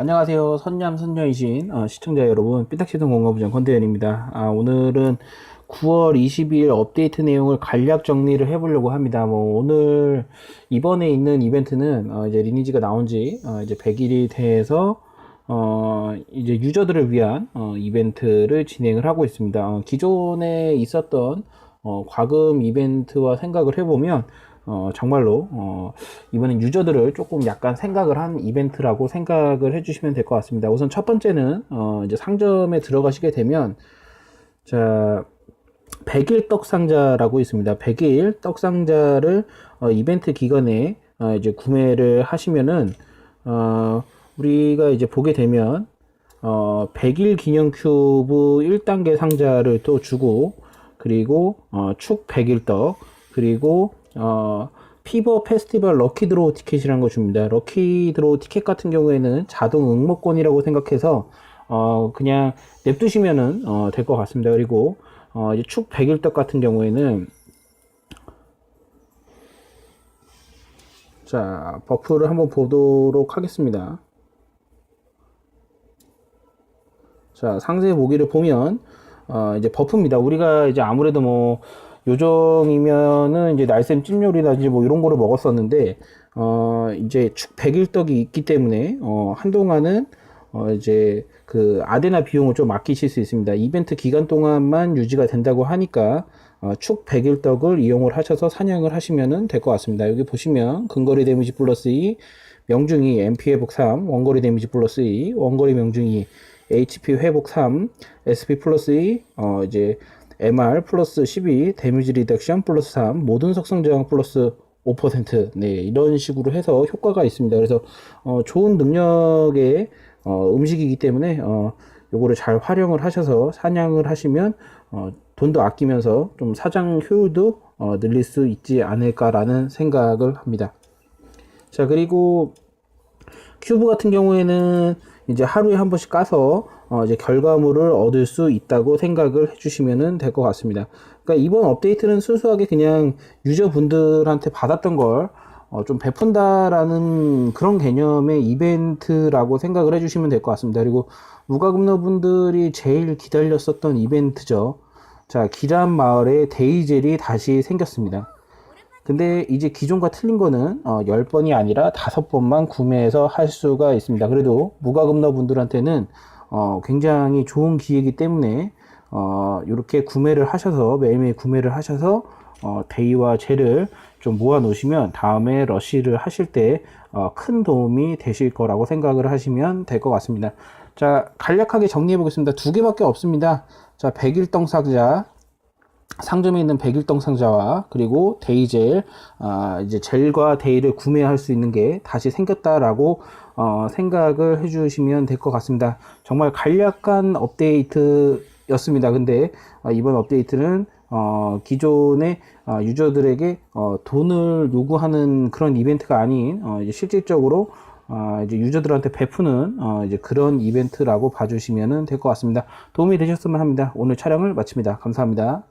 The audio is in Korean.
안녕하세요. 선냠 선녀이신 어, 시청자 여러분, 삐딱시동 공가부장 권대현입니다. 아, 오늘은 9월 22일 업데이트 내용을 간략 정리를 해보려고 합니다. 뭐 오늘 이번에 있는 이벤트는 어, 이제 리니지가 나온지 어, 이제 100일이 돼서 어, 이제 유저들을 위한 어, 이벤트를 진행을 하고 있습니다. 어, 기존에 있었던 어, 과금 이벤트와 생각을 해보면 어, 정말로 어, 이번엔 유저들을 조금 약간 생각을 한 이벤트라고 생각을 해주시면 될 것 같습니다. 우선 첫 번째는 어, 이제 상점에 들어가시게 되면 자 100일 떡 상자라고 있습니다. 100일 떡 상자를 어, 이벤트 기간에 어, 이제 구매를 하시면은 어, 우리가 이제 보게 되면 어, 100일 기념 큐브 1단계 상자를 또 주고 그리고 어, 축 100일 떡 그리고 어, 피버 페스티벌 럭키 드로우 티켓이라는 거 줍니다. 럭키 드로우 티켓 같은 경우에는 자동 응모권이라고 생각해서 어, 그냥 냅두시면은 어, 될 것 같습니다. 그리고 어, 이제 축 100일 떡 같은 경우에는 자, 버프를 한번 보도록 하겠습니다. 자, 상세 보기를 보면, 어, 이제 버프입니다. 우리가 이제 아무래도 뭐, 요정이면은 이제 날쌘 찜요리라든지 뭐 이런 거를 먹었었는데, 어, 이제 축 100일 떡이 있기 때문에, 어, 한동안은, 어, 이제 그 아데나 비용을 좀 아끼실 수 있습니다. 이벤트 기간 동안만 유지가 된다고 하니까, 어, 축 100일 떡을 이용을 하셔서 사냥을 하시면 될 것 같습니다. 여기 보시면 근거리 데미지 플러스 2, 명중이 MP 회복 3, 원거리 데미지 플러스 2, 원거리 명중이 HP 회복 3, SP 플러스 2, 어, 이제 MR 플러스 12, 데미지 리덕션 플러스 3, 모든 속성 저항 플러스 5%, 네, 이런 식으로 해서 효과가 있습니다. 그래서, 어, 좋은 능력의, 어, 음식이기 때문에, 어, 요거를 잘 활용을 하셔서 사냥을 하시면, 어, 돈도 아끼면서 좀 사장 효율도, 어, 늘릴 수 있지 않을까라는 생각을 합니다. 자, 그리고, 큐브 같은 경우에는 이제 하루에 한 번씩 까서 어 이제 결과물을 얻을 수 있다고 생각을 해주시면 될 것 같습니다. 그러니까 이번 업데이트는 순수하게 그냥 유저분들한테 받았던 걸 어, 좀 베푼다라는 그런 개념의 이벤트라고 생각을 해주시면 될 것 같습니다. 그리고 무과금러분들이 제일 기다렸었던 이벤트죠. 자, 기란 마을에 데이젤이 다시 생겼습니다. 근데 이제 기존과 틀린 거는 어, 10번이 아니라 5번만 구매해서 할 수가 있습니다. 그래도 무과금러 분들한테는 어, 굉장히 좋은 기회이기 때문에 어, 이렇게 구매를 하셔서 매일매일 구매를 하셔서 어, 데이와 젤을 좀 모아 놓으시면 다음에 러시를 하실 때 어, 큰 도움이 되실 거라고 생각을 하시면 될 것 같습니다. 자, 간략하게 정리해 보겠습니다. 두 개밖에 없습니다. 자, 백일동 상자, 상점에 있는 백일동 상자와 그리고 데이젤 아, 이제 젤과 데이를 구매할 수 있는 게 다시 생겼다라고 어, 생각을 해주시면 될 것 같습니다. 정말 간략한 업데이트였습니다. 근데 어, 이번 업데이트는 어, 기존의 어, 유저들에게 어, 돈을 요구하는 그런 이벤트가 아닌 어, 이제 실질적으로 어, 이제 유저들한테 베푸는 어, 이제 그런 이벤트라고 봐주시면 될 것 같습니다. 도움이 되셨으면 합니다. 오늘 촬영을 마칩니다. 감사합니다.